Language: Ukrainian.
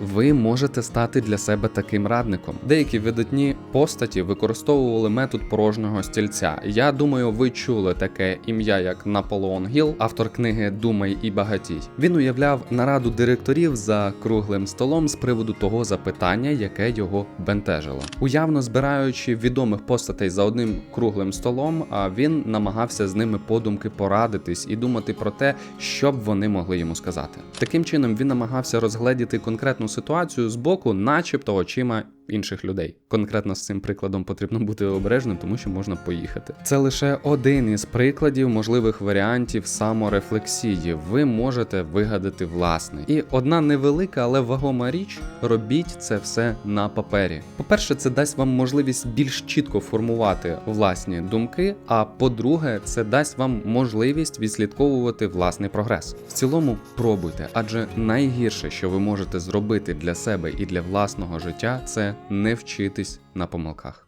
Ви можете стати для себе таким радником. Деякі видатні постаті використовували метод порожнього стільця. Я думаю, ви чули таке ім'я як Наполеон Гіл, автор книги Думай і багатій. Він уявляв нараду директорів за круглим столом з приводу того запитання, яке його бентежило. Уявно збираючи відомих постатей за одним круглим столом, а він намагався з ними подумки порадитись і думати про те, що б вони могли йому сказати. Таким чином він намагався розгледіти конкретну ситуацію з боку, начебто очима інших людей. Конкретно з цим прикладом потрібно бути обережним, тому що можна поїхати. Це лише один із прикладів можливих варіантів саморефлексії. Ви можете вигадати власний. І одна невелика, але вагома річ: робіть це все на папері. По-перше, це дасть вам можливість більш чітко формувати власні думки. А по-друге, це дасть вам можливість відслідковувати власний прогрес. В цілому пробуйте, адже найгірше, що ви можете зробити для себе і для власного життя, це не вчитись на помилках.